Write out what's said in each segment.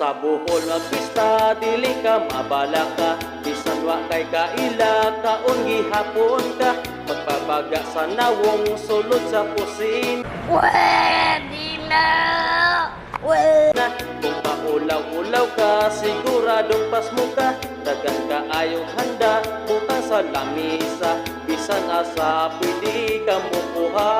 sa buhol magpista dili ka mabala ka. Bisan wa kay kaila kaon gihapon ka. Magpabaga sa nawong sulod sa pusin. Pwede na! Pwede! kung paulaw-ulaw ka siguradong pas mo ka. Dagan ka ayong handa butang sa lamisa. Bisan asa pwede ka mukuha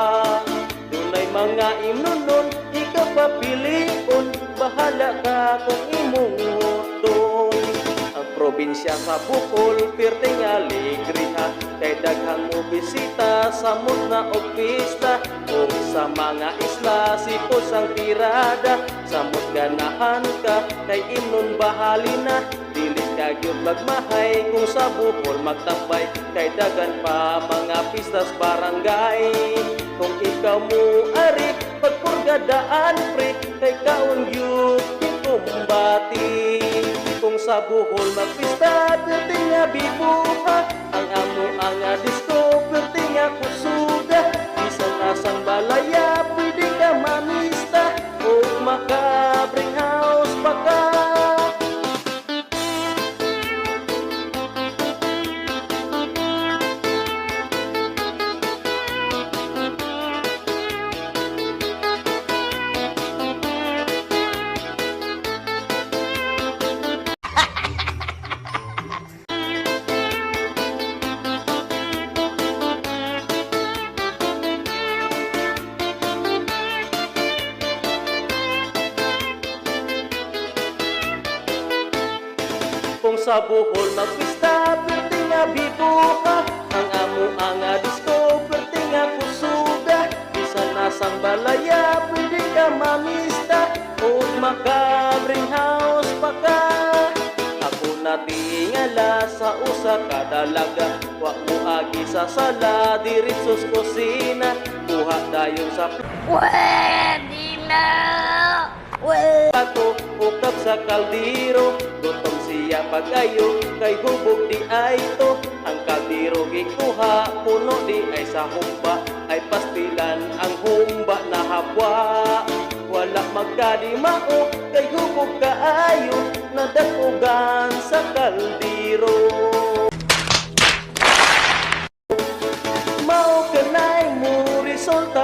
dunay mga imnunon ikaw papilion bahala ka kung imong huton ang probinsya sa Bukol perting alegriha kay daghang mo bisita sa na o pista o sa mga isla sipos ang tirada sa ganahan ka kay imnon bahali na. Dili ka gyud magmahay kung sa Bukol magtambay kay dagan pa mga pistas barangay. Kung ikaw mo ari pagpurgadaan pre kay kaon gyud kumbati kung sa buhol magpista perti nga bibuha ang amo ang nga Kung sa buhol magpista, perti nga bibuka. Ang amo ang nga disco, perti nga kusuda Bisan nasang balaya, pwede ka mamista. O makabring house pa ka Ako na tingala sa usa ka dalaga. Wa mo agi sa sala, diritsos kusina. Kuha dayon sa Pwede na! Pwede! Ako ukap sa siya pagayo Kay hubog di ay to. Ang kaldero gikuha Puno di ay sa humba. Ay pastilan ang humba na habwa. Wala magkadimao Kay hubog kaayo Nadakugan sa kaldero Mao kanay mo resulta